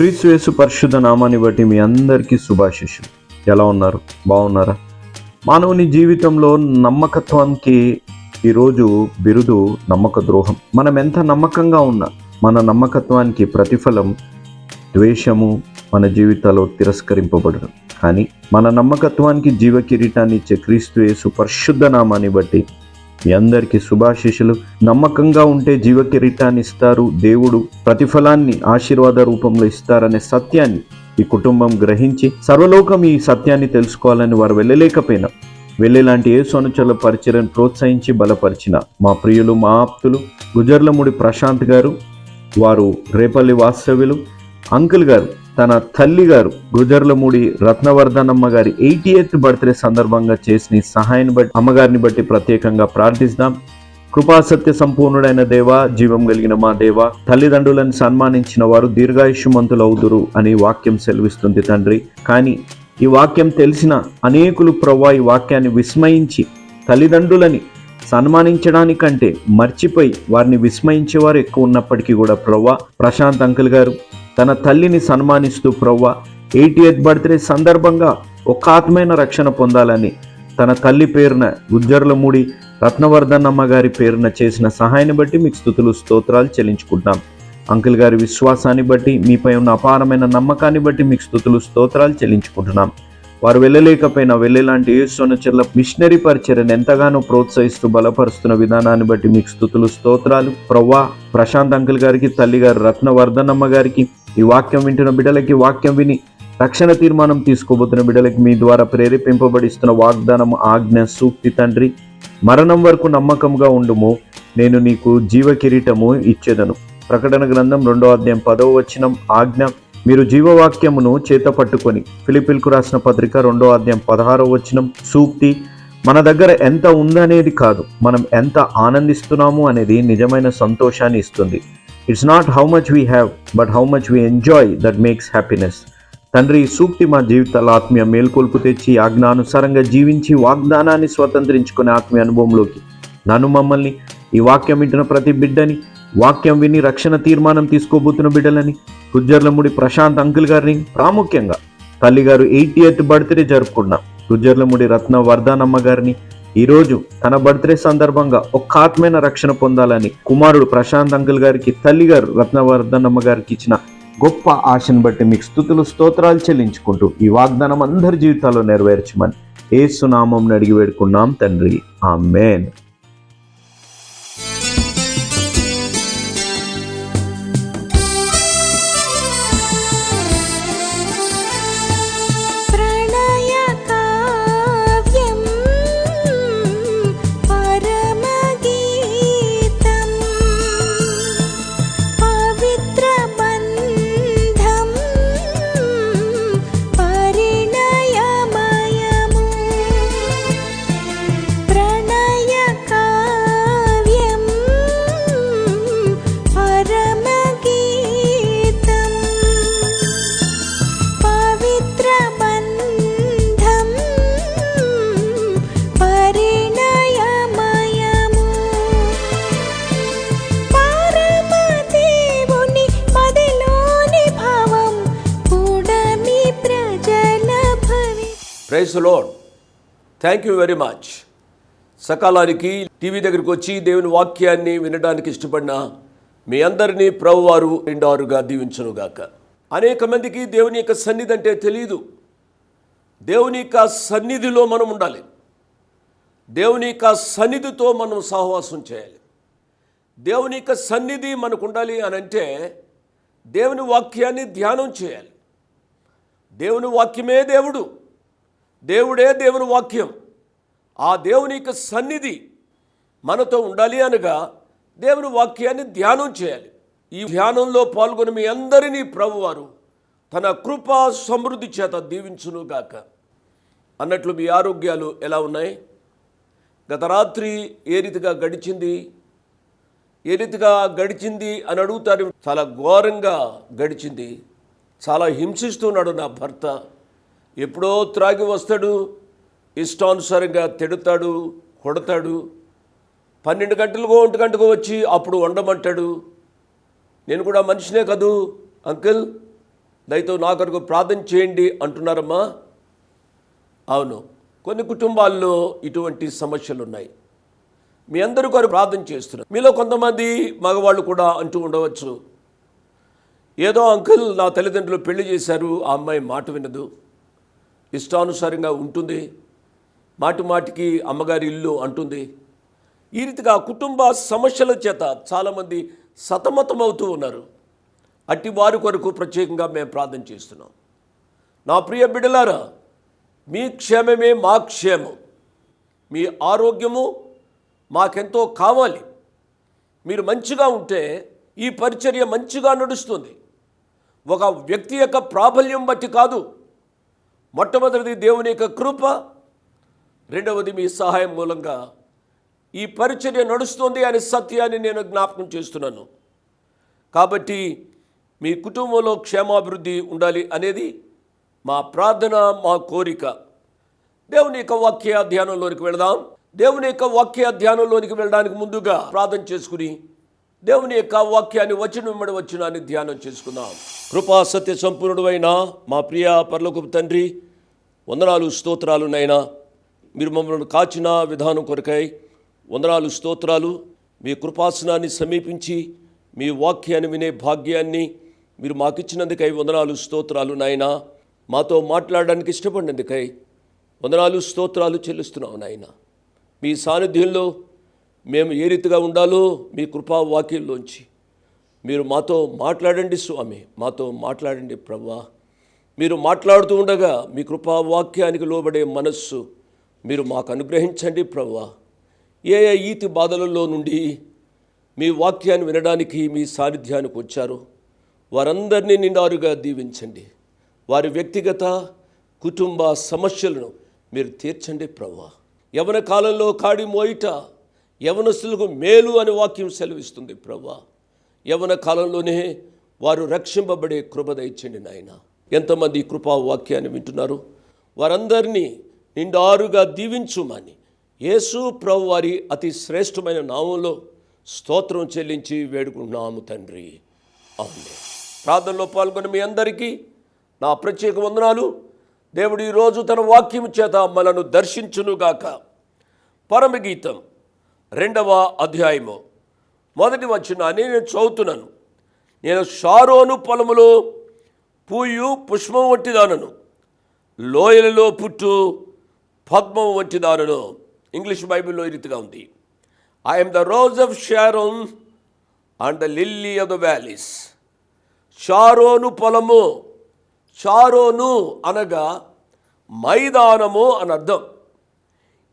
క్రీస్తుయేసు పరిశుద్ధ నామాన్ని బట్టి మీ అందరికీ శుభాశిష్యులు. ఎలా ఉన్నారు? బాగున్నారా? మానవుని జీవితంలో నమ్మకత్వానికి ఈరోజు బిరుదు నమ్మక ద్రోహం. మనం ఎంత నమ్మకంగా ఉన్నా మన నమ్మకత్వానికి ప్రతిఫలం ద్వేషము మన జీవితాల్లో తిరస్కరింపబడదు కానీ మన నమ్మకత్వానికి జీవ కిరీటాన్ని ఇచ్చే క్రీస్తు యేసు పరిశుద్ధ నామాన్ని బట్టి మీ అందరికీ శుభాశిషులు నమ్మకంగా ఉంటే జీవ కిరీటాన్ని ఇస్తారు. దేవుడు ప్రతిఫలాన్ని ఆశీర్వాద రూపంలో ఇస్తారనే సత్యాన్ని ఈ కుటుంబం గ్రహించి సర్వలోకం ఈ సత్యాన్ని తెలుసుకోవాలని వారు వెళ్ళలేకపోయినా వెళ్ళేలాంటి ఏ సొనుచల పరిచయను ప్రోత్సహించి బలపరిచిన మా ప్రియులు మా ఆప్తులు గుజర్లముడి ప్రశాంత్ గారు వారు రేపల్లి వాస్తవ్యులు అంకుల్ గారు తన తల్లి గారు గుజర్లమూడి రత్నవర్ధనమ్మ గారి ఎయిటీ ఎయిత్ బర్త్డే సందర్భంగా చేసిన సహాయాన్ని బట్టి అమ్మగారిని బట్టి ప్రత్యేకంగా ప్రార్థిస్తాం కృపాసత్య సంపూర్ణుడైన దేవ జీవం కలిగిన మా దేవ తల్లిదండ్రులను సన్మానించిన వారు దీర్ఘాయుష్యమంతులు అవుదురు అని వాక్యం సెలవిస్తుంది తండ్రి. కానీ ఈ వాక్యం తెలిసిన అనేకులు ప్రవ్వా ఈ వాక్యాన్ని విస్మయించి తల్లిదండ్రులని సన్మానించడానికంటే మర్చిపోయి వారిని విస్మయించేవారు ఎక్కువ ఉన్నప్పటికీ కూడా ప్రవ్వా ప్రశాంత్ అంకుల్ గారు తన తల్లిని సన్మానిస్తూ ప్రవ్వ ఎయిటీ ఎయిత్ బర్త్డే సందర్భంగా ఒక ఆత్మైన రక్షణ పొందాలని తన తల్లి పేరున గుజ్జర్లమూడి రత్నవర్ధనమ్మ గారి పేరున చేసిన సహాయాన్ని బట్టి మీకు స్థుతులు స్తోత్రాలు చెల్లించుకుంటున్నాం. అంకుల్ గారి విశ్వాసాన్ని బట్టి మీపై ఉన్న అపారమైన నమ్మకాన్ని బట్టి మీకు స్థుతులు స్తోత్రాలు చెల్లించుకుంటున్నాం. వారు వెళ్ళలేకపోయినా వెళ్ళేలాంటి యేసునచర్ల మిషనరీ పరిచర్యను ఎంతగానో ప్రోత్సహిస్తూ బలపరుస్తున్న విధానాన్ని బట్టి మీకు స్థుతులు స్తోత్రాలు. ప్రవ్వా ప్రశాంత్ అంకుల్ గారికి తల్లి గారు రత్నవర్ధనమ్మ గారికి ఈ వాక్యం వింటున్న బిడ్డలకి వాక్యం విని రక్షణ తీర్మానం తీసుకోబోతున్న బిడ్డలకి మీ ద్వారా ప్రేరేపింపబడిస్తున్న వాగ్దానం ఆజ్ఞ సూక్తి తండ్రి మరణం వరకు నమ్మకంగా ఉండుము. నేను నీకు జీవ కిరీటము ఇచ్చేదను. ప్రకటన గ్రంథం రెండో అధ్యాయం పదవ వచనం ఆజ్ఞ. మీరు జీవవాక్యమును చేత పట్టుకొని ఫిలిపిల్కు రాసిన పత్రిక రెండో అధ్యాయం పదహారో వచనం సూక్తి మన దగ్గర ఎంత ఉందనేది కాదు మనం ఎంత ఆనందిస్తున్నాము అనేది నిజమైన సంతోషాన్ని ఇస్తుంది. It's not how much we have but how much we enjoy that makes happiness తండ్రి ఈ సూక్తి మా జీవితాల ఆత్మీయ మేల్కొల్పు తెచ్చి ఆజ్ఞానుసారంగా జీవించి వాగ్దానాన్ని స్వతంత్రించుకునే ఆత్మీయ అనుభవంలోకి. నన్ను మమ్మల్ని ఈ వాక్యం వింటున్న ప్రతి బిడ్డని వాక్యం విని రక్షణ తీర్మానం తీసుకోబోతున్న బిడ్డలని గుజ్జర్లముడి ప్రశాంత్ అంకుల్ గారిని ప్రాముఖ్యంగా తల్లిగారు ఎయిటీ ఎయిత్ బర్త్డే జరుపుకున్నాం గుజ్జర్లముడి రత్న వర్ధానమ్మ గారిని ఈరోజు తన బర్త్డే సందర్భంగా ఒక్క ఆత్మైన రక్షణ పొందాలని కుమారుడు ప్రశాంత్ అంకుల్ గారికి తల్లిగారు రత్నవర్ధనమ్మ గారికి ఇచ్చిన గొప్ప ఆశను బట్టి మీకు స్థుతులు స్తోత్రాలు చెల్లించుకుంటూ ఈ వాగ్దానం అందరి జీవితాల్లో నెరవేర్చమని ఏసునామం అడిగి వేడుకున్నాం తండ్రి. ఆ మేన్ ప్రైస్ లోన్ థ్యాంక్ యూ వెరీ మచ్. సకాలానికి టీవీ దగ్గరికి వచ్చి దేవుని వాక్యాన్ని వినడానికి ఇష్టపడిన మీ అందరినీ ప్రభువారు నిండారుగా దీవించనుగాక. అనేక మందికి దేవుని యొక్క సన్నిధి అంటే తెలియదు దేవుని యొక్క సన్నిధిలో మనం ఉండాలి. దేవుని యొక్క సన్నిధితో మనం సహవాసం చేయాలి. దేవుని యొక్క సన్నిధి మనకు ఉండాలి అని అంటే దేవుని వాక్యాన్ని ధ్యానం చేయాలి. దేవుని వాక్యమే దేవుడు. దేవుడే దేవుని వాక్యం. ఆ దేవుని యొక్క సన్నిధి మనతో ఉండాలి అనగా దేవుని వాక్యాన్ని ధ్యానం చేయాలి. ఈ ధ్యానంలో పాల్గొని మీ అందరినీ ప్రభువారు తన కృపా సమృద్ధి చేత దీవించునుగాక అన్నట్లు మీ ఆరోగ్యాలు ఎలా ఉన్నాయి? గత రాత్రి ఏ రీతిగా గడిచింది? ఏ రీతిగా గడిచింది అని అడుగుతారు. చాలా ఘోరంగా గడిచింది. చాలా హింసిస్తున్నాడు నా భర్త. ఎప్పుడో త్రాగి వస్తాడు ఇష్టానుసారంగా తిడతాడు కొడతాడు. పన్నెండు గంటలకో ఒంటి గంటకు వచ్చి అప్పుడు వండమంటాడు. నేను కూడా మనిషినే కదూ అంకిల్? దయతో నా కొరకు ప్రార్థన చేయండి అంటున్నారమ్మా. అవును కొన్ని కుటుంబాల్లో ఇటువంటి సమస్యలు ఉన్నాయి మీ అందరూ కొరకు ప్రార్థన చేస్తున్నారు మీలో కొంతమంది మగవాళ్ళు కూడా అంటూ ఉండవచ్చు. ఏదో అంకుల్ నా తల్లిదండ్రులు పెళ్ళి చేశారు ఆ అమ్మాయి మాట వినదు. ఇష్టానుసారంగా ఉంటుంది. మాటి మాటికి అమ్మగారి ఇల్లు అంటుంది. ఈ రీతిగా కుటుంబ సమస్యల చేత చాలామంది సతమతమవుతూ ఉన్నారు. అట్టి వారి కొరకు ప్రత్యేకంగా మేము ప్రార్థన చేస్తున్నాం. నా ప్రియ బిడ్డలారా మీ క్షేమమే మా క్షేమం. మీ ఆరోగ్యము మాకెంతో కావాలి. మీరు మంచిగా ఉంటే ఈ పరిచర్య మంచిగా నడుస్తుంది. ఒక వ్యక్తి యొక్క ప్రాబల్యం బట్టి కాదు మొట్టమొదటిది దేవుని యొక్క కృప రెండవది మీ సహాయం మూలంగా ఈ పరిచర్య నడుస్తుంది అనే సత్యాన్ని నేను జ్ఞాపకం చేస్తున్నాను. కాబట్టి మీ కుటుంబంలో క్షేమాభివృద్ధి ఉండాలి అనేది మా ప్రార్థన మా కోరిక. దేవుని యొక్క వాక్య ధ్యానంలోనికి వెళదాం. దేవుని యొక్క వాక్య ధ్యానంలోనికి వెళ్ళడానికి ముందుగా ప్రార్థన చేసుకుని దేవుని యొక్క వాక్యాన్ని వచ్చిన మిమ్మడి వచ్చినాన్ని ధ్యానం చేసుకుందాం. కృపా సత్య సంపూర్ణుడైన మా ప్రియ పర్లకు తండ్రి వందనాలు స్తోత్రాలు నైనా మీరు మమ్మల్ని కాచిన విధానం కొరకై వందనాలు స్తోత్రాలు మీ కృపాసనాన్ని సమీపించి మీ వాక్యాన్ని వినే భాగ్యాన్ని మీరు మాకిచ్చినందుకై వందనాలు స్తోత్రాలు నాయనా. మాతో మాట్లాడడానికి ఇష్టపడినందుకై వందనాలు స్తోత్రాలు చెల్లిస్తున్నావు నాయన. మీ సాన్నిధ్యంలో మేము ఏ రీతిగా ఉండాలో మీ కృపా వాక్యంలోంచి. మీరు మాతో మాట్లాడండి స్వామి మాతో మాట్లాడండి ప్రభా. మీరు మాట్లాడుతూ ఉండగా మీ కృపా వాక్యానికి లోబడే మనస్సు మీరు మాకు అనుగ్రహించండి ప్రభా. ఏ ఈతి బాధలలో నుండి మీ వాక్యాన్ని వినడానికి మీ సాన్నిధ్యానికి వచ్చారు వారందరినీ నిండారుగా దీవించండి. వారి వ్యక్తిగత కుటుంబ సమస్యలను మీరు తీర్చండి ప్రభా. యవన కాలంలో కాడి మోయిట యవనస్తులకు మేలు అని వాక్యం సెలవిస్తుంది ప్రభా. యవన కాలంలోనే వారు రక్షింపబడే కృప దయచండి నాయన. ఎంతమంది కృపా వాక్యాన్ని వింటున్నారు? వారందరినీ నిండారుగా దీవించుమని యేసు ప్రభు వారి అతి శ్రేష్టమైన నామంలో స్తోత్రం చెల్లించి వేడుకుంటున్నాము తండ్రి. అవునే ప్రార్థనలో పాల్గొన్న మీ అందరికీ నా ప్రత్యేక వందనాలు. దేవుడు ఈరోజు తన వాక్యం చేత మనను దర్శించునుగాక. పరమగీతం రెండవ అధ్యాయము. మొదటి వచ్చిన నేను చదువుతున్నాను. నేను షారోను పొలములో పూయు పుష్పం వంటిదానను లోయలలో పుట్టు పద్మం వంటిదానను ఇంగ్లీష్ బైబిల్లో ఈ రీతిగా ఉంది. I'm the rose of Sharon and the lily of the valleys Sharon పొలము షారోను అనగా మైదానము అని అర్థం.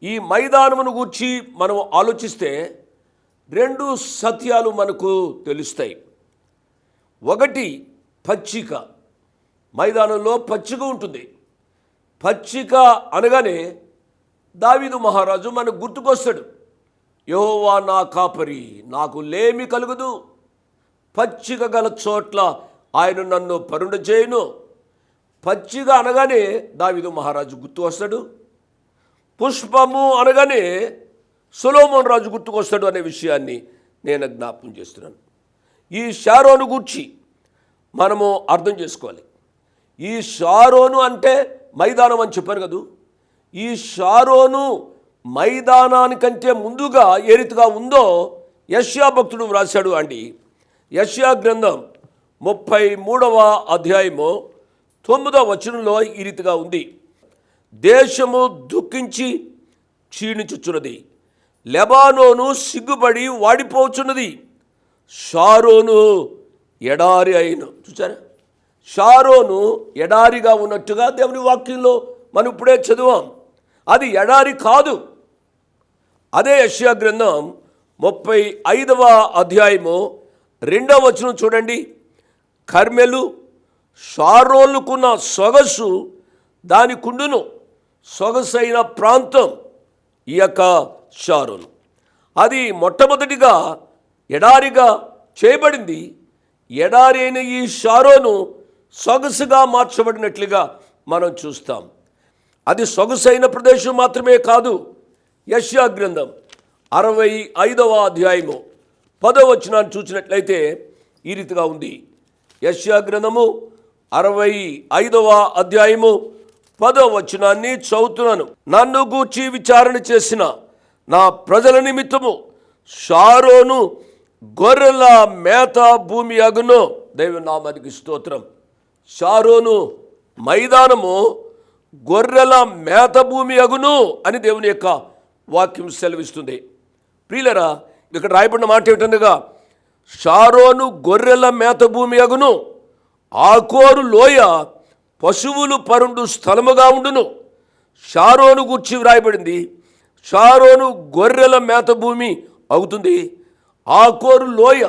ఈ మైదానమును గూర్చి మనం ఆలోచిస్తే రెండు సత్యాలు మనకు తెలుస్తాయి. ఒకటి పచ్చిక. మైదానంలో పచ్చిక ఉంటుంది. పచ్చిక అనగానే దావీదు మహారాజు మనకు గుర్తుకొస్తాడు. యహోవా నా కాపరి నాకు లేమి కలుగదు. పచ్చిక గల చోట్ల ఆయన నన్ను పరుణ చేయను పచ్చిక అనగానే దావిదు మహారాజు గుర్తు వస్తాడు పుష్పము అనగానే సులోమోన్ రాజు గుర్తుకొస్తాడు అనే విషయాన్ని నేను జ్ఞాపకం చేస్తున్నాను. ఈ షారోను గూర్చి మనము అర్థం చేసుకోవాలి. ఈ షారోను అంటే మైదానం అని చెప్పారు కదూ? ఈ షారోను మైదానానికంటే ముందుగా ఏ రీతిగా ఉందో యష్యా భక్తుడు వ్రాశాడు అండి. యష్యా గ్రంథం ముప్పై మూడవ అధ్యాయము తొమ్మిదవ వచనంలో ఈ రీతిగా ఉంది. దేశము దుఃఖించి క్షీణించుచున్నది. లెబానోను సిగ్గుపడి వాడిపోచున్నది. షారోను ఎడారి అయిన చూసారా షారోను ఎడారిగా ఉన్నట్టుగా దేవుని వాక్యంలో మనం ఇప్పుడే చదివాం. అది ఎడారి కాదు. అదే యష్యా గ్రంథం ముప్పై ఐదవ అధ్యాయము రెండవ వచనం చూడండి. కర్మెలు షారోలుకున్న సొగసు దాని కుండును సొగసైన ప్రాంతం ఈ యొక్క షారును అది మొట్టమొదటిగా ఎడారిగా చేయబడింది. ఎడారి అయిన ఈ షారోను సొగసుగా మార్చబడినట్లుగా మనం చూస్తాం. అది సొగసైన ప్రదేశం మాత్రమే కాదు యశ్యా గ్రంథం అరవై ఐదవ అధ్యాయము పదవ వచనాన్ని చూసినట్లయితే ఈ రీతిగా ఉంది. యశ్యా గ్రంథము అరవై ఐదవ అధ్యాయము పదో వచనాన్ని చదువుతున్నాను. నన్ను గూర్చి విచారణ చేసిన నా ప్రజల నిమిత్తము షారోను గొర్రెల మేత భూమి అగును. దైవనామానికి స్తోత్రం. షారోను మైదానము గొర్రెల మేత భూమి అగును అని దేవుని యొక్క వాక్యం సెలవిస్తుంది. ప్రియులరా ఇక్కడ రాయబడిన మాట ఏమిటనగా షారోను గొర్రెల మేత భూమి అగును. ఆకోరు లోయ పశువులు పరుండు స్థలముగా ఉండును. షారోను గుర్చి వ్రాయబడింది షారోను గొర్రెల మేత భూమి అవుతుంది ఆకోరు లోయ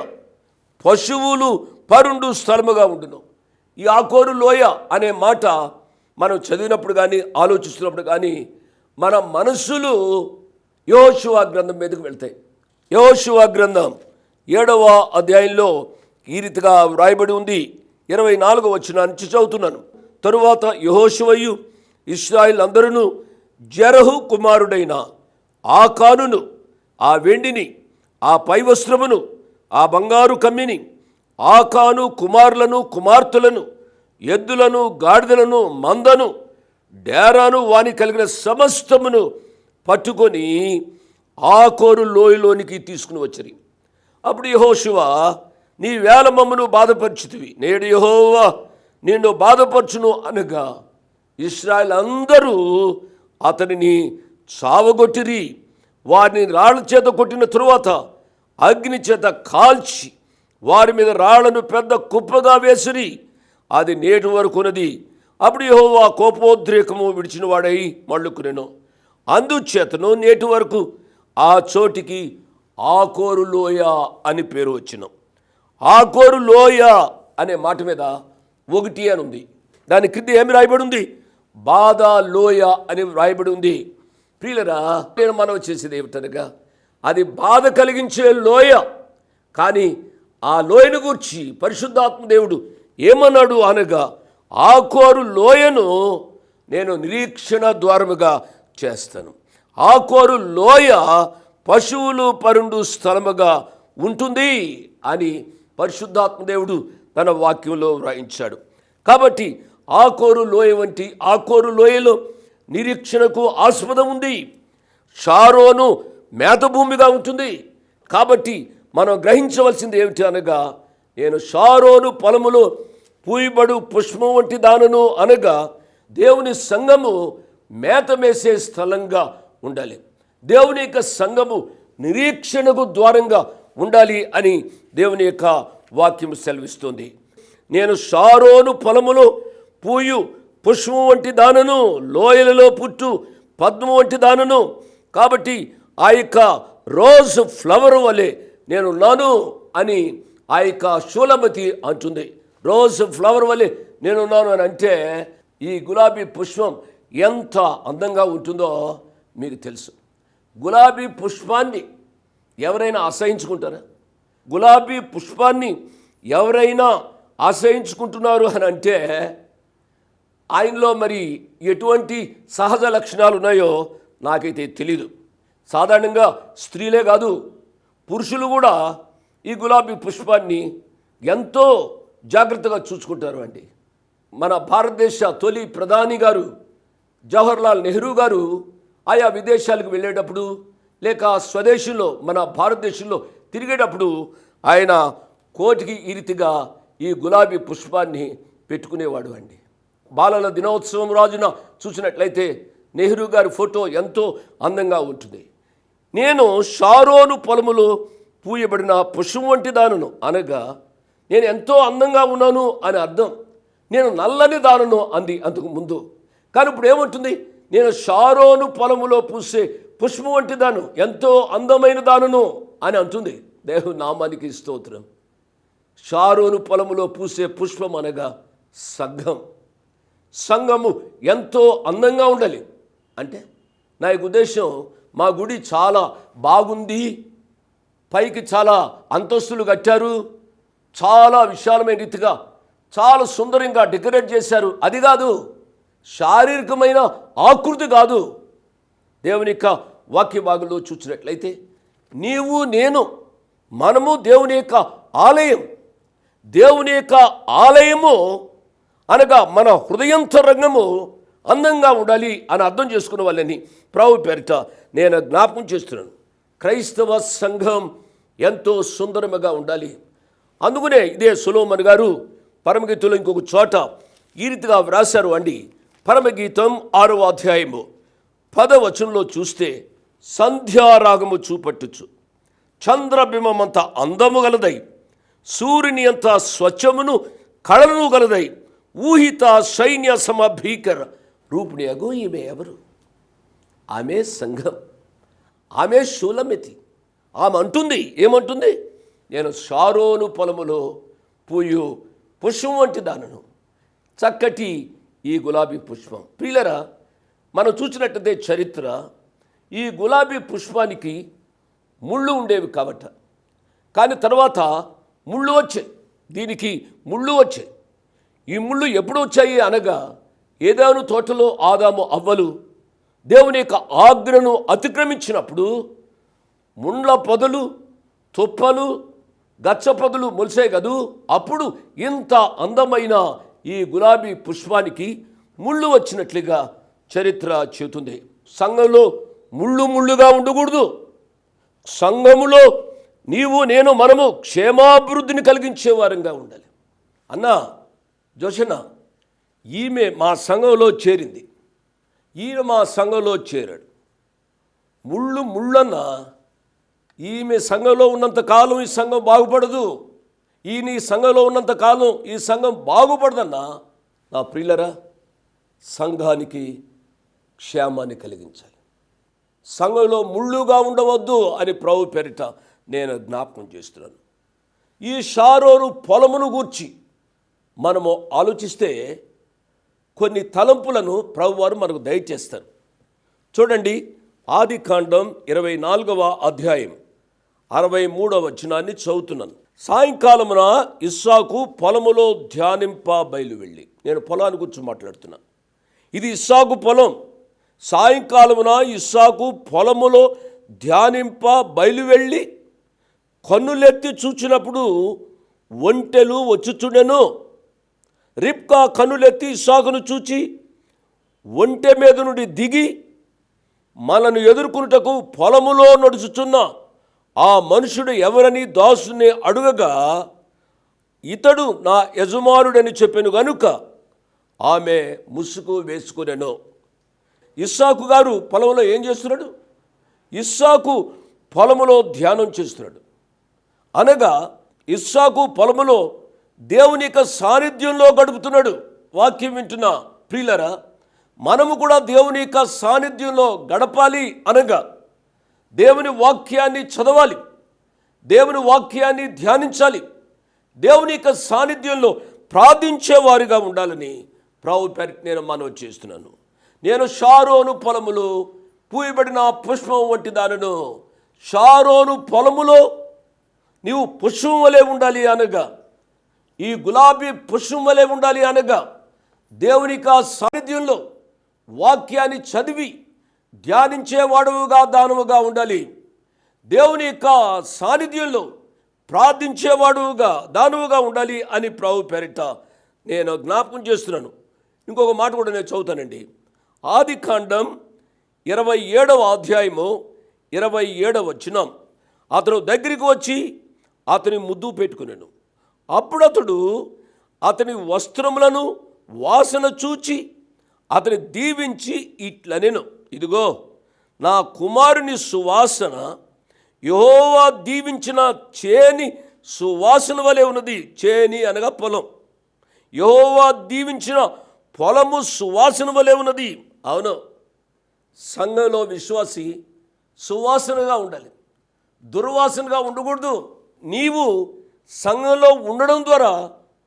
పశువులు పరుండు స్థలముగా ఉండును. ఈ ఆకోరు లోయ అనే మాట మనం చదివినప్పుడు కానీ ఆలోచిస్తున్నప్పుడు కానీ మన మనస్సులు యోశువా గ్రంథం మీదకు వెళ్తాయి. యోశువా గ్రంథం ఏడవ అధ్యాయంలో ఈ రీతిగా వ్రాయబడి ఉంది. ఇరవై నాలుగవ వచ్చిన నుంచి చదువుతున్నాను. తరువాత యహోశివయు ఇస్రాయిల్ అందరూ జరహు కుమారుడైన ఆకానును ఆ వెండిని ఆ పై వస్త్రమును ఆ బంగారు కమ్మిని ఆకాను కుమారులను కుమార్తెలను ఎద్దులను గాడిదలను మందను డేరాను వాని కలిగిన సమస్తమును పట్టుకొని ఆకోరు లోయలోనికి తీసుకుని వచ్చరి. అప్పుడు యహోశివ నీ వేల మమ్మను బాధపరిచితివి. నేడు యహోవా నిన్ను బాధపరచును అనగా ఇస్రాయల్ అందరూ అతనిని చావగొట్టిరి. వారిని రాళ్ళ చేత కొట్టిన తరువాత అగ్ని చేత కాల్చి వారి మీద రాళ్ళను పెద్ద కుప్పగా వేసిరి. అది నేటి వరకు ఉన్నది. అప్పుడు యెహోవా కోపోద్రేకము విడిచిన వాడై మళ్ళుకునేను. అందుచేతను నేటి వరకు ఆ చోటికి ఆకోరు లోయ అని పేరు వచ్చిన. ఆకోరు లోయ అనే మాట మీద ఒకటి అని ఉంది. దాని క్రింద ఏమి రాయబడి ఉంది బాధ లోయ అని రాయబడి ఉంది ప్రియులరా నేను మనం చేసేది ఏమిటనగా అది బాధ కలిగించే లోయ. కానీ ఆ లోయను గూర్చి పరిశుద్ధాత్మ దేవుడు ఏమన్నాడు అనగా ఆ కోరు లోయను నేను నిరీక్షణ ద్వారముగా చేస్తాను. ఆ కోరు లోయ పశువులు పరుండు స్థలముగా ఉంటుంది అని పరిశుద్ధాత్మ దేవుడు తన వాక్యంలో వ్రాయించాడు. కాబట్టి ఆ కోరు లోయ వంటి ఆ కోరు లోయలో నిరీక్షణకు ఆస్పదం ఉంది. షారోను మేతభూమిగా ఉంటుంది. కాబట్టి మనం గ్రహించవలసింది ఏమిటి అనగా నేను షారోను పొలములో పూయబడు పుష్పం వంటి దానను అనగా దేవుని సంఘము మేత మేసే స్థలంగా ఉండాలి. దేవుని యొక్క సంఘము నిరీక్షణకు ద్వారంగా ఉండాలి అని దేవుని యొక్క వాక్యం సెలవిస్తుంది. నేను షారోను పొలములు పూయు పుష్పం వంటి దానను లోయలలో పుట్టు పద్మం వంటి దానను కాబట్టి ఆ యొక్క రోజ్ ఫ్లవర్ వలె నేను ఉన్నాను అని ఆ యొక్క శూలమతి అంటుంది. రోజ్ ఫ్లవర్ వలె నేనున్నాను అని అంటే ఈ గులాబీ పుష్పం ఎంత అందంగా ఉంటుందో మీకు తెలుసు. గులాబీ పుష్పాన్ని ఎవరైనా అసహించుకుంటారా గులాబీ పుష్పాన్ని ఎవరైనా ఆశ్రయించుకుంటున్నారు అని అంటే ఆయనలో మరి ఎటువంటి సహజ లక్షణాలు ఉన్నాయో నాకైతే తెలీదు. సాధారణంగా స్త్రీలే కాదు పురుషులు కూడా ఈ గులాబీ పుష్పాన్ని ఎంతో జాగ్రత్తగా చూసుకుంటారు అండి. మన భారతదేశ తొలి ప్రధాని గారు జవహర్లాల్ నెహ్రూ గారు ఆయా విదేశాలకు వెళ్ళేటప్పుడు లేక స్వదేశంలో మన భారతదేశంలో తిరిగేటప్పుడు ఆయన కోటికి ఈ రీతిగా ఈ గులాబీ పుష్పాన్ని పెట్టుకునేవాడు అండి. బాలల దినోత్సవం రోజున చూసినట్లయితే నెహ్రూ గారి ఫోటో ఎంతో అందంగా ఉంటుంది. నేను షారోను పొలములో పూయబడిన పుష్పం వంటి దానను అనగా నేను ఎంతో అందంగా ఉన్నాను అని అర్థం. నేను నల్లని దానను అంది అంతకు ముందు. కానీ ఇప్పుడు ఏమంటుంది? నేను షారోను పొలములో పూసే పుష్పం వంటి దాను ఎంతో అందమైన దానును అని అంటుంది. దేవు నామానికి స్తోత్రం. షారోను పొలములో పూసే పుష్పం అనగా సంఘం. సంఘము ఎంతో అందంగా ఉండాలి. అంటే నా యొక్క ఉద్దేశం మా గుడి చాలా బాగుంది పైకి చాలా అంతస్తులు కట్టారు చాలా విశాలమైన రీతిగా చాలా సుందరంగా డెకరేట్ చేశారు. అది కాదు శారీరకమైన ఆకృతి కాదు. దేవుని యొక్క వాక్య భాగంలో చూసినట్లయితే నీవు నేను మనము దేవుని యొక్క ఆలయం. దేవుని యొక్క ఆలయము అనగా మన హృదయంతరంగము అందంగా ఉండాలి అని అర్థం చేసుకున్న వాళ్ళని ప్రభు పేరిట నేను జ్ఞాపకం చేస్తున్నాను. క్రైస్తవ సంఘం ఎంతో సుందరముగా ఉండాలి. అందుకనే ఇదే సులోమన్ గారు పరమగీతంలో ఇంకొక చోట ఈ రీతిగా వ్రాశారు అండి. పరమగీతం ఆరవ అధ్యాయము. పదవచనంలో చూస్తే సంధ్యారాగము చూపట్టుచు. చంద్రబింబమంత అందము గలదై సూర్యుని అంత స్వచ్ఛమును కళను గలదై ఊహిత సైన్య సమ భీకర రూపిణి అగో ఈమె ఎవరు? ఆమె సంఘం. ఆమె శూలమితి. ఆమె అంటుంది ఏమంటుంది? నేను షారోను పొలములో పూయు పుష్పం వంటి దానను. చక్కటి ఈ గులాబీ పుష్పం. ప్రియులరా మనం చూసినట్టయితే చరిత్ర ఈ గులాబీ పుష్పానికి ముళ్ళు ఉండేవి కాబట్ట కానీ తర్వాత ముళ్ళు వచ్చాయి. దీనికి ముళ్ళు వచ్చాయి. ఈ ముళ్ళు ఎప్పుడు వచ్చాయి అనగా ఏదాను తోటలో ఆదాము అవ్వలు దేవుని యొక్క ఆజ్ఞను అతిక్రమించినప్పుడు ముండ్ల పొదలు తుప్పలు గచ్చ పొదలు మొలిసాయి కదూ? అప్పుడు ఇంత అందమైన ఈ గులాబీ పుష్పానికి ముళ్ళు వచ్చినట్లుగా చరిత్ర చెబుతుంది. సంఘంలో ముళ్ళు ముళ్ళుగా ఉండకూడదు. సంఘములో నీవు నేను మనము క్షేమాభివృద్ధిని కలిగించే వారంగా ఉండాలి. అన్నా జోషన్న ఈమె మా సంఘంలో చేరింది. ఈయన మా సంఘంలో చేరాడు. ముళ్ళు ముళ్ళన్న ఈమె సంఘంలో ఉన్నంత కాలం ఈ సంఘం బాగుపడదు. ఈయన ఈ సంఘంలో ఉన్నంత కాలం ఈ సంఘం బాగుపడదన్నా నా ప్రియులరా సంఘానికి క్షేమాన్ని కలిగించాలి. సంఘంలో ముళ్ళుగా ఉండవద్దు అని ప్రభు పేరిట నేను జ్ఞాపకం చేస్తున్నాను. ఈ షారోరు పొలమును గూర్చి మనము ఆలోచిస్తే కొన్ని తలంపులను ప్రభువారు మనకు దయచేస్తారు. చూడండి ఆది కాండం ఇరవై నాలుగవ అధ్యాయం అరవై మూడవ వచనాన్ని చదువుతున్నాను. సాయంకాలమున ఇస్సాకు పొలములో ధ్యానింప బయలు వెళ్ళి నేను పొలాన్ని గురించి మాట్లాడుతున్నా. ఇది ఇస్సాకు పొలం. సాయంకాలమున ఇస్సాకు పొలములో ధ్యానింప బయలు వెళ్ళి కన్నులెత్తి చూచినప్పుడు ఒంటెలు వచ్చుచుండెను. రిప్కా కన్నులెత్తి ఇస్సాకును చూచి ఒంటె మీద నుండి దిగి మనను ఎదుర్కొనుటకు పొలములో నడుచుచున్న ఆ మనుషుడు ఎవరని దాసుని అడుగగా ఇతడు నా యజమానుడని చెప్పాను గనుక ఆమె ముసుగు వేసుకునేను. ఇస్సాకు గారు పొలంలో ఏం చేస్తున్నాడు? ఇస్సాకు పొలములో ధ్యానం చేస్తున్నాడు. అనగా ఇస్సాకు పొలములో దేవుని యొక్క సాన్నిధ్యంలో గడుపుతున్నాడు. వాక్యం వింటున్న ప్రియులరా మనము కూడా దేవుని యొక్క సాన్నిధ్యంలో గడపాలి అనగా దేవుని వాక్యాన్ని చదవాలి. దేవుని వాక్యాన్ని ధ్యానించాలి. దేవుని యొక్క సాన్నిధ్యంలో ప్రార్థించేవారిగా ఉండాలని ప్రావు పేరిట నేను మనవి చేస్తున్నాను. నేను షారోను పొలములో పూయబడిన పుష్పం వంటి దానను షారోను పొలములో నీవు పుష్పం వలె ఉండాలి అనగా ఈ గులాబీ పుష్పం వలె ఉండాలి అనగా దేవుని ఆ సాన్నిధ్యంలో వాక్యాన్ని చదివి ధ్యానించేవాడవుగా దానవుగా ఉండాలి. దేవుని యొక్క సాన్నిధ్యంలో ప్రార్థించేవాడుగా దానవుగా ఉండాలి అని ప్రభు పేరిట నేను జ్ఞాపకం చేస్తున్నాను. ఇంకొక మాట కూడా నేను చదువుతానండి. ఆది కాండం ఇరవై ఏడవ అధ్యాయము ఇరవై ఏడవ వచ్చినాం అతను దగ్గరికి వచ్చి అతని ముద్దు పెట్టుకున్నాను అప్పుడు అతడు అతని వస్త్రములను వాసన చూచి అతని దీవించి ఇట్లనెను. ఇదిగో నా కుమారుని సువాసన యహోవా దీవించిన చేని సువాసన వలె ఉన్నది. చేని అనగా పొలం. యహోవా దీవించిన పొలము సువాసన వలె ఉన్నది. అవును. సంఘంలో విశ్వాసి సువాసనగా ఉండాలి. దుర్వాసనగా ఉండకూడదు. నీవు సంఘంలో ఉండడం ద్వారా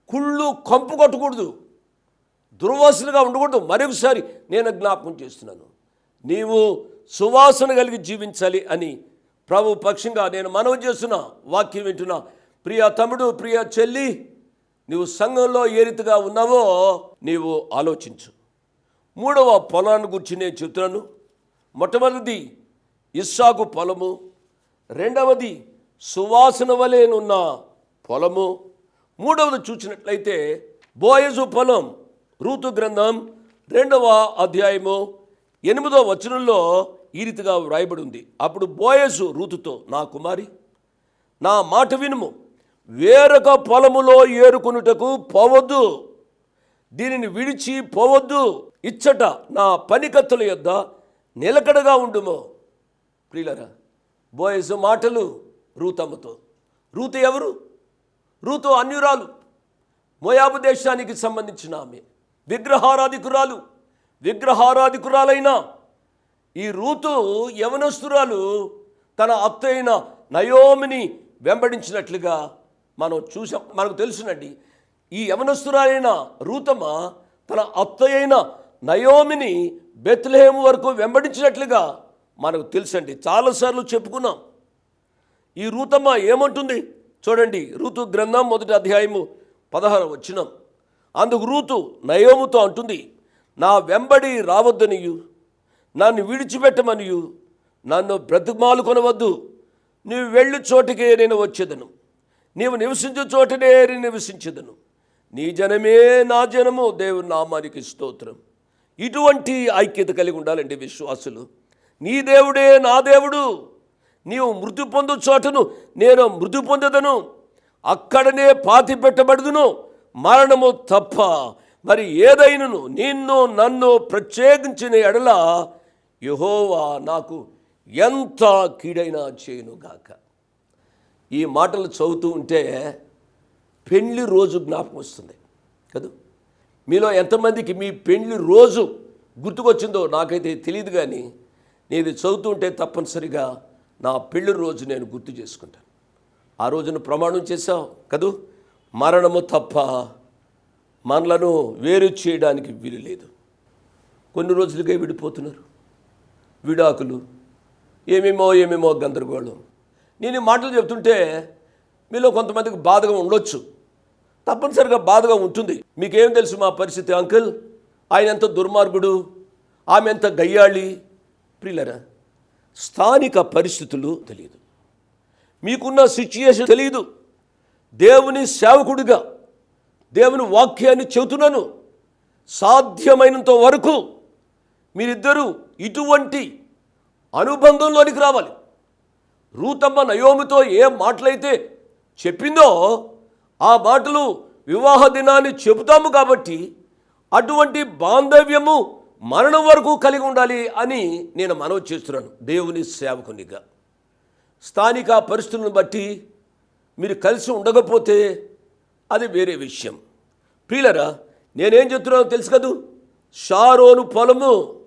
కుళ్ళు కంపు కొట్టకూడదు. దుర్వాసనగా ఉండకూడదు. మరొకసారి నేను జ్ఞాపకం చేస్తున్నాను. నీవు సువాసన కలిగి జీవించాలి అని ప్రభు పక్షంగా నేను మనవి చేస్తున్నా వాక్యం వింటున్నా. ప్రియ తమ్ముడు ప్రియ చెల్లి నీవు సంఘంలో ఏ రీతిగా ఉన్నావో నీవు ఆలోచించు. మూడవ పొలాన్ని గురించి నేను చెప్తున్నాను మొట్టమొదటిది ఇస్సాకు పొలము. రెండవది సువాసన వలెనున్న పొలము. మూడవది చూసినట్లయితే బోయజు పొలం రూతు గ్రంథం రెండవ అధ్యాయము ఎనిమిదో వచనంలో ఈ రీతిగా వ్రాయబడి ఉంది అప్పుడు బోయసు రూతుతో నా కుమారి నా మాట వినుము. వేరొక పొలములో ఏరుకొనుటకు పోవద్దు. దీనిని విడిచి పోవద్దు. ఇచ్చట నా పనికత్తుల యొద్ద నిలకడగా ఉండుమో. ప్రియులరా బోయస్ మాటలు రూతమ్మతో. రూతు ఎవరు? రూతు అన్యురాలు. మోయాబు దేశానికి సంబంధించిన ఆమె. విగ్రహారాధికురాలు. విగ్రహారాధికురాలైన ఈ రూతు యవనస్తురాలు తన అత్తైన నయోమిని వెంబడించినట్లుగా మనం చూసాం. మనకు తెలుసునండి. ఈ యవనస్తురాలైన రూతమ్మ తన అత్తయ్యైన నయోమిని బెత్లహేము వరకు వెంబడించినట్లుగా మనకు తెలుసండి. చాలాసార్లు చెప్పుకున్నాం. ఈ రూతమ్మ ఏమంటుంది? చూడండి ఋతు గ్రంథం మొదటి అధ్యాయము పదహారు వచ్చినాం అందుకు రూతు నయోముతో అంటుంది నా వెంబడి రావద్దనియు నన్ను విడిచిపెట్టమనియు నన్ను బ్రతిమాలు కొనవద్దు నీవు వెళ్ళు చోటికే నేను వచ్చేదను నీవు నివసించే చోటనే నేను నివసించదను. నీ జనమే నా జనము దేవుని నామానికి స్తోత్రం. ఇటువంటి ఐక్యత కలిగి ఉండాలండి విశ్వాసులు. నీ దేవుడే నా దేవుడు. నీవు మృతి పొందు చోటను నేను మృతి పొందదను. అక్కడనే పాతి పెట్టబడుదును. మరణము తప్ప మరి ఏదైనను నిన్ను నన్ను ప్రత్యేకించిన ఎడల యహోవా నాకు ఎంత కీడైనా చేయనుగాక ఈ మాటలు చదువుతూ ఉంటే పెళ్ళి రోజు జ్ఞాపకం వస్తుంది. కదా? మీలో ఎంతమందికి మీ పెళ్ళి రోజు గుర్తుకొచ్చిందో నాకైతే తెలియదు కానీ నేను ఇది చదువుతుంటే తప్పనిసరిగా నా పెళ్ళి రోజు నేను గుర్తు చేసుకుంటాను. ఆ రోజున ప్రమాణం చేశావు కదూ? మరణము తప్ప మనలను వేరు చేయడానికి వీలు లేదు కొన్ని రోజులుగా విడిపోతున్నారు. విడాకులు ఏమేమో ఏమేమో గందరగోళం. నేను ఈ మాటలు చెప్తుంటే మీలో కొంతమందికి బాధగా ఉండొచ్చు. తప్పనిసరిగా బాధగా ఉంటుంది. మీకేం తెలుసు మా పరిస్థితి అంకుల్? ఆయన ఎంత దుర్మార్గుడు ఆమె ఎంత గయ్యాళి. ప్రియులరా స్థానిక పరిస్థితులు తెలియదు. మీకున్న సిచ్యుయేషన్ తెలియదు. దేవుని సేవకుడిగా దేవుని వాక్యాన్ని చెబుతున్నాను. సాధ్యమైనంత వరకు మీరిద్దరూ ఇటువంటి అనుబంధంలోనికి రావాలి. రూతమ్మ నయోమితో ఏ మాటలైతే చెప్పిందో ఆ మాటలు వివాహ దినాన్ని చెబుతాము కాబట్టి అటువంటి బాంధవ్యము మరణం వరకు కలిగి ఉండాలి అని నేను మనవి చేస్తున్నాను. దేవుని సేవకునిగా. స్థానిక పరిస్థితులను బట్టి మీరు కలిసి ఉండకపోతే అది వేరే విషయం. ప్రియులరా నేనేం చెప్తున్నానో తెలుసు కదూ? షారోను పొలము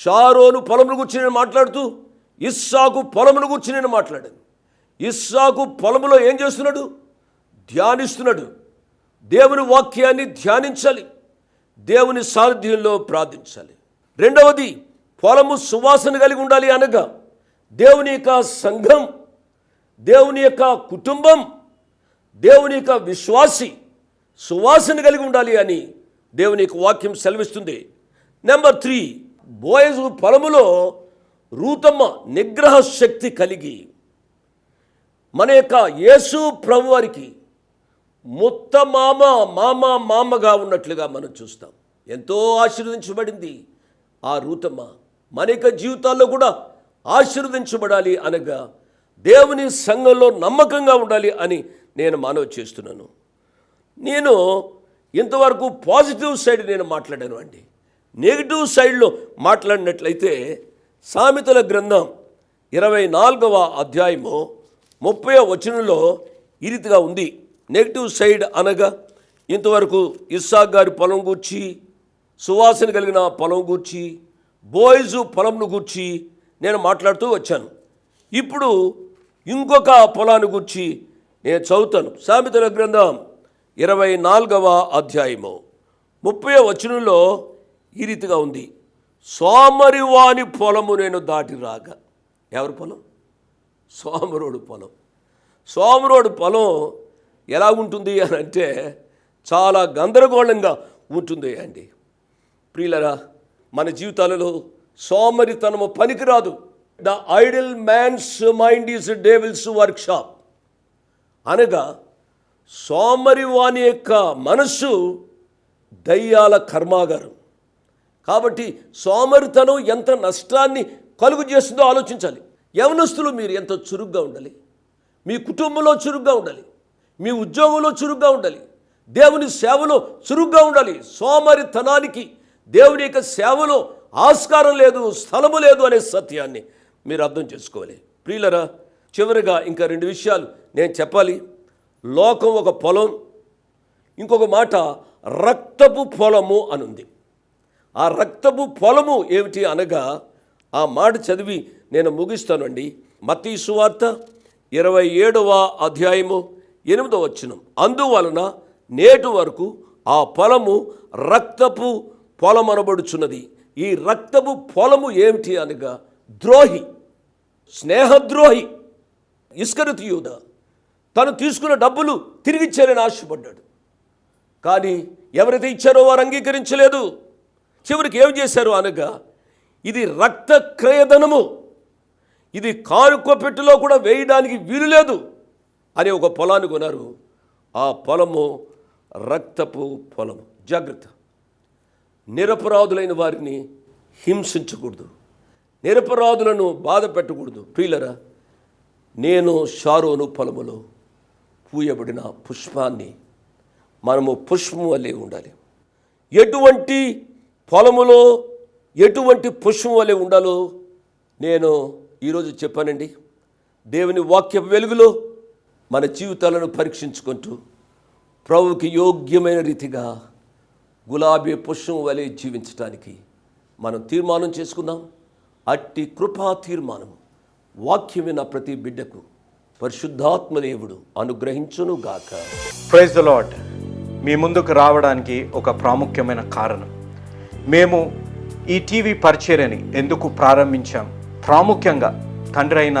షారోను పొలమును గురించి నేను మాట్లాడుతూ ఇస్సాకు పొలమును గురించి నేను మాట్లాడాను. ఇస్సాకు పొలములో ఏం చేస్తున్నాడు? ధ్యానిస్తున్నాడు. దేవుని వాక్యాన్ని ధ్యానించాలి. దేవుని సారథ్యంలో ప్రార్థించాలి. రెండవది పొలము సువాసన కలిగి ఉండాలి అనగా దేవుని యొక్క సంఘం దేవుని యొక్క కుటుంబం దేవుని యొక్క విశ్వాసి సువాసన కలిగి ఉండాలి అని దేవుని యొక్క వాక్యం సెలవిస్తుంది. నెంబర్ త్రీ బోయజు పొలములో రూతమ్మ నిగ్రహ శక్తి కలిగి మన యొక్క యేసు ప్రభు వారికి ముత్త మామ మామ మామగా ఉన్నట్లుగా మనం చూస్తాం. ఎంతో ఆశీర్వదించబడింది ఆ రూతమ్మ. మనక జీవితాల్లో కూడా ఆశీర్వదించబడాలి అనగా దేవుని సంఘంలో నమ్మకంగా ఉండాలి అని నేను మనవి చేస్తున్నాను. నేను ఇంతవరకు పాజిటివ్ సైడ్ నేను మాట్లాడాను అండి. నెగిటివ్ సైడ్లో మాట్లాడినట్లయితే సామెతల గ్రంథం ఇరవై నాలుగవ అధ్యాయము ముప్పై వచనంలో ఈ రీతిగా ఉంది. నెగిటివ్ సైడ్ అనగా ఇంతవరకు ఇస్సాక్ గారి పొలం గూర్చి సువాసన కలిగిన పొలం గూర్చి బోయ్జు పొలంను గూర్చి నేను మాట్లాడుతూ వచ్చాను. ఇప్పుడు ఇంకొక పొలాన్ని గూర్చి నేను చదువుతాను. సామెతల గ్రంథం ఇరవై నాలుగవ అధ్యాయము. ముప్పై వచనంలో ఈ రీతిగా ఉంది. సోమరివాని పొలము నేను దాటి రాగా. ఎవరి పొలం? సోమరోడు పొలం. సోమరోడు పొలం ఎలా ఉంటుంది అని అంటే చాలా గందరగోళంగా ఉంటుంది అండి. ప్రియులరా మన జీవితాలలో సోమరితనము పనికిరాదు. The idle man's mind is devil's workshop. అనగా సోమరివాని యొక్క మనస్సు దయ్యాల కర్మాగారం. కాబట్టి సోమరితనం ఎంత నష్టాన్ని కలుగు చేస్తుందో ఆలోచించాలి. యవనస్తులు మీరు ఎంత చురుగ్గా ఉండాలి? మీ కుటుంబంలో చురుగ్గా ఉండాలి. మీ ఉద్యోగంలో చురుగ్గా ఉండాలి. దేవుని సేవలో చురుగ్గా ఉండాలి. సోమరితనానికి దేవుని యొక్క సేవలో ఆస్కారం లేదు స్థలము లేదు అనే సత్యాన్ని మీరు అర్థం చేసుకోవాలి. ప్రియులరా చివరిగా ఇంకా రెండు విషయాలు నేను చెప్పాలి. లోకం ఒక పొలం ఇంకొక మాట రక్తపు పొలము అనుంది. ఆ రక్తపు పొలము ఏమిటి అనగా ఆ మాట చదివి నేను ముగిస్తానండి. మత్తీ సువార్త ఇరవై ఏడవ అధ్యాయము ఎనిమిదో వచ్చినం అందువలన నేటి వరకు ఆ పొలము రక్తపు పొలం అనబడుచున్నది ఈ రక్తపు పొలము ఏమిటి అనగా ద్రోహి స్నేహద్రోహి ఇస్కరితి యూద. తను తీసుకున్న డబ్బులు తిరిగి ఇచ్చారని ఆశపడ్డాడు. కానీ ఎవరైతే ఇచ్చారో వారు అంగీకరించలేదు. చివరికి ఏం చేశారు అనగా ఇది రక్త క్రయధనము ఇది కానుక కూడా వేయడానికి వీలు లేదు. అనే ఒక పొలాన్ని కొన్నారు. ఆ పొలము రక్తపు పొలము. జాగ్రత్త. నిరపరాధులైన వారిని హింసించకూడదు. నిరపరాధులను బాధ పెట్టకూడదు. ప్రియులరా నేను షారోను పొలములో పూయబడిన పుష్పాన్ని మనము పుష్పం వలె ఉండాలి. ఎటువంటి పొలములో ఎటువంటి పుష్పం వలె ఉండాలో నేను ఈరోజు చెప్పానండి. దేవుని వాక్య వెలుగులో మన జీవితాలను పరీక్షించుకుంటూ ప్రభుకి యోగ్యమైన రీతిగా గులాబీ పుష్పం వలె జీవించటానికి మనం తీర్మానం చేసుకుందాం. అట్టి కృపా తీర్మానం. వాక్యం విన్న ప్రతి బిడ్డకు పరిశుద్ధాత్మ దేవుడు అనుగ్రహించును గాక. ప్రైజ్ లాడ్ మీ ముందుకు రావడానికి ఒక ప్రాముఖ్యమైన కారణం. మేము ఈ టీవీ పరిచర్యని ఎందుకు ప్రారంభించాం? ప్రాముఖ్యంగా తండ్రి అయిన